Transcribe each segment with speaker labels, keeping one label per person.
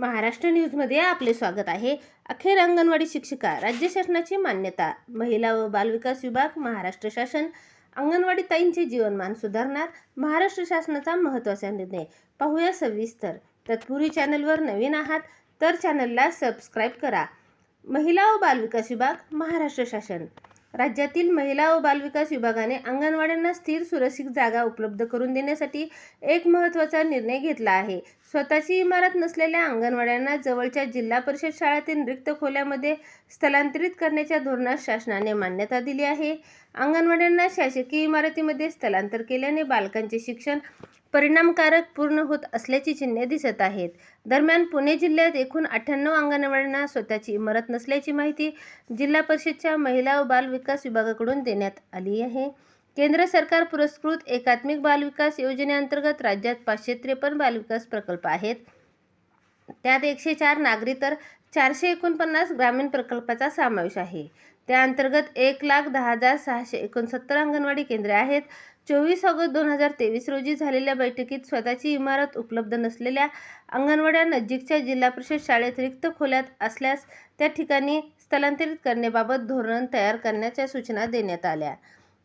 Speaker 1: महाराष्ट्र न्यूजमध्ये आपले स्वागत आहे. अखेर अंगणवाडी शिक्षिका राज्य शासनाची मान्यता महिला व बालविकास विभाग महाराष्ट्र शासन अंगणवाडी ताईंचे जीवनमान सुधारणार महाराष्ट्र शासनाचा महत्त्वाचा निर्णय. पाहूया सविस्तर. तत्पूर्वी चॅनलवर नवीन आहात तर चॅनलला सबस्क्राईब करा. महिला व बालविकास विभाग महाराष्ट्र शासन. राज्यातील महिला व बालविकास विभागाने अंगणवाड्यांना स्थिर सुरक्षित जागा उपलब्ध करून देण्यासाठी एक महत्त्वाचा निर्णय घेतला आहे. स्वतःची इमारत नसलेल्या अंगणवाड्यांना जवळच्या जिल्हा परिषद शाळेतील रिक्त खोल्यामध्ये स्थलांतरित करण्याच्या धोरणास शासनाने मान्यता दिली आहे. अंगणवाड्यांना शासकीय इमारतीमध्ये स्थलांतर केल्याने बालकांचे शिक्षण परिणामकारक पूर्ण होत असल्याची चिन्हे दिसत आहेत. दरम्यान पुणे जिल्ह्यात एकूण अठ्ठ्याण्णव अंगणवाड्यांना स्वतःची इमारत नसल्याची माहिती जिल्हा परिषदच्या महिला व बाल विकास विभागाकडून देण्यात आली आहे. केंद्र सरकार पुरस्कृत एकात्मिक बालविकास योजनेअंतर्गत राज्यात पाचशे त्रेपन्न बालविकास प्रकल्प आहेत. त्यात एकशे चार नागरी तर चारशे एकोणपन्नास ग्रामीण प्रकल्पाचा समावेश आहे. त्या अंतर्गत एक लाख दहा हजार सहाशे एकोणसत्तर अंगणवाडी केंद्रे आहेत. चोवीस ऑगस्ट दोन हजार तेवीस रोजी झालेल्या बैठकीत स्वतःची इमारत उपलब्ध नसलेल्या अंगणवाड्या नजीकच्या जिल्हा परिषद शाळेत रिक्त खोल्यात असल्यास त्या ठिकाणी स्थलांतरित करण्याबाबत धोरण तयार करण्याच्या सूचना देण्यात आल्या.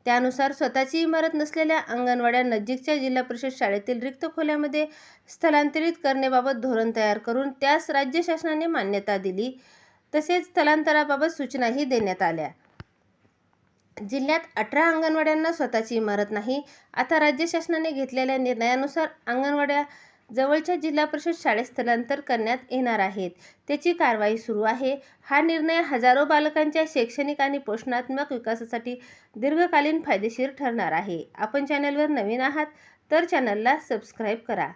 Speaker 1: त्यानुसार स्वतःची इमारत नसलेल्या अंगणवाड्या नजीकच्या जिल्हा परिषद शाळेतील रिक्त खोल्यामध्ये स्थलांतरित करण्याबाबत धोरण तयार करून त्यास राज्य शासनाने मान्यता दिली. तसेच स्थलांतराबाबत सूचनाही देण्यात आल्या. जिल्ह्यात अठरा अंगणवाड्यांना स्वतःची इमारत नाही. आता राज्य शासनाने घेतलेल्या निर्णयानुसार अंगणवाड्या जवळच्या जिल्हा परिषद शाळेत स्थलांतर करण्यात येणार आहेत. त्याची कारवाई सुरू आहे. हा निर्णय हजारो बालकांच्या शैक्षणिक आणि पोषणात्मक विकासासाठी दीर्घकालीन फायदेशीर ठरणार आहे. आपण चॅनलवर नवीन आहात तर चॅनलला सबस्क्राईब करा.